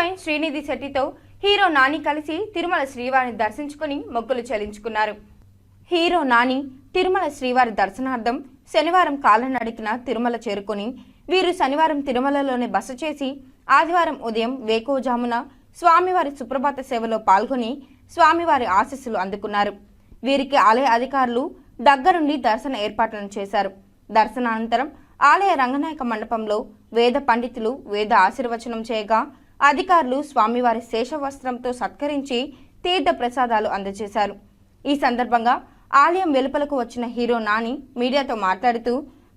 Heroine Srinidhi శెట్టితో hero Nani కలిసి తిరుమల శ్రీవారిని దర్శించుకుని మొక్కులు చెల్లించుకున్నారు. హీరో నాని తిరుమల శ్రీవారి దర్శనార్థం శనివారం కాలనడికిన తిరుమల చేరుకుని వీరు శనివారం తిరుమలలోనే బస చేసి ఆదివారం ఉదయం వేకోజామున స్వామివారి సుప్రభాత సేవలో పాల్గొని స్వామివారి ఆశీస్సులు అందుకున్నారు. వీరికి ఆలయ అధికారులు దగ్గరుండి దర్శన ఏర్పాట్లను చేశారు. దర్శనానంతరం ఆలయ రంగనాయక మండపంలో వేద పండితులు వేద ఆశీర్వచనం చేయగా అధికారులు స్వామివారి శేషవస్త్రంతో సత్కరించి తీర్థ ప్రసాదాలు అందజేశారు. ఈ సందర్భంగా ఆలయం వెలుపలకు వచ్చిన హీరో నాని మీడియాతో మాట్లాడుతూ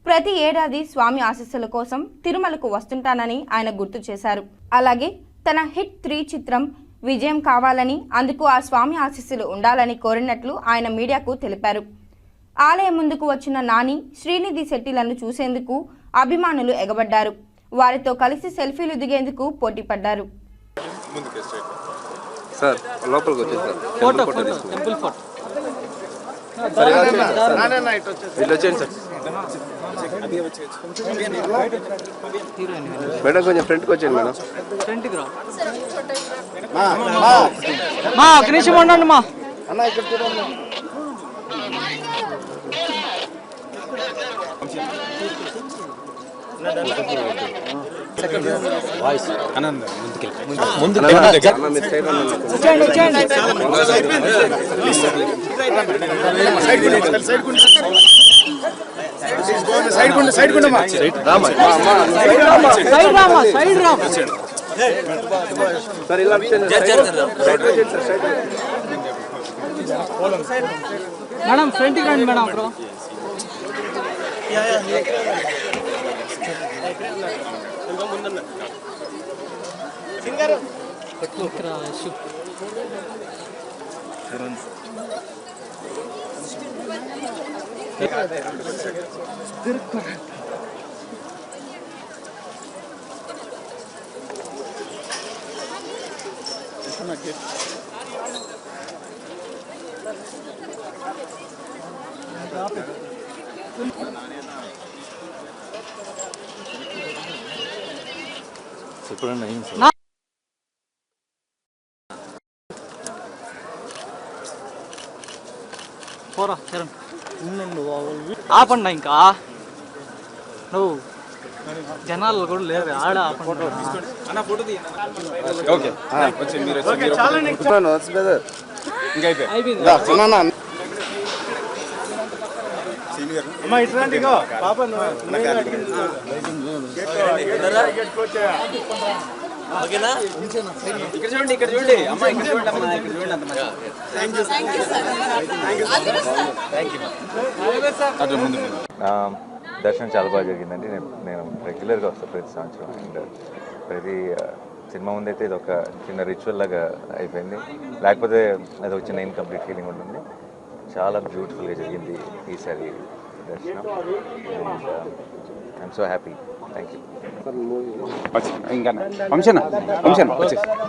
ప్రతి ఏడాది స్వామి ఆశీస్సుల కోసం తిరుమలకు వస్తుంటానని ఆయన గుర్తు చేశారు. అలాగే తన హిట్ త్రీ చిత్రం విజయం కావాలని అందుకు ఆ స్వామి ఆశీస్సులు ఉండాలని కోరినట్లు ఆయన మీడియాకు తెలిపారు. ఆలయం ముందుకు వచ్చిన నాని శ్రీనిధి శెట్టిలను చూసేందుకు అభిమానులు ఎగబడ్డారు. వారితో కలిసి సెల్ఫీలు దిగేందుకు పోటీపడ్డారు సార్ లోపలికి వచ్చేది sir. Photo temple photo temple photo. Sir ఇలా వచ్చేయండి సార్ ఇట్లా వచ్చేయండి. సార్. మేడం కొంచెం ఫ్రంట్కి వచ్చేయండి మేడం. ఫ్రంట్కి రా. మా ఒక నిమిషం ఉండండి మా. అన్న మీరు సైడ్ రండి. వచ్చేయండి వచ్చేయండి రామా మా, మా, సైడ్ రామా సైడ్ రామా సైడ్ రామా సైడ్ సార్ మేడం ఫ్రంట్కి రండి మేడం బ్రో ఇక్కడ యశు. పోరా చరణ్ ఉండు ఆపండి ఇంకా నువ్వు జనాలు కూడా లేరు ఆడ ఆపండి దర్శనం చాలా బాగా జరిగిందండి. నేను నేను రెగ్యులర్గా వస్తాను ప్రతి సంవత్సరం. అండ్ ప్రతి సినిమా ముందైతే ఇది ఒక చిన్న రిచువల్ లాగా అయిపోయింది. లేకపోతే అది ఒక చిన్న ఇన్కంప్లీట్ ఫీలింగ్ ఉంటుంది. చాలా బ్యూటిఫుల్గా జరిగింది ఈసారి. దర్శనం and I'm so happy thank you ఇంకా వంశన? వంశన? వచ్చేసి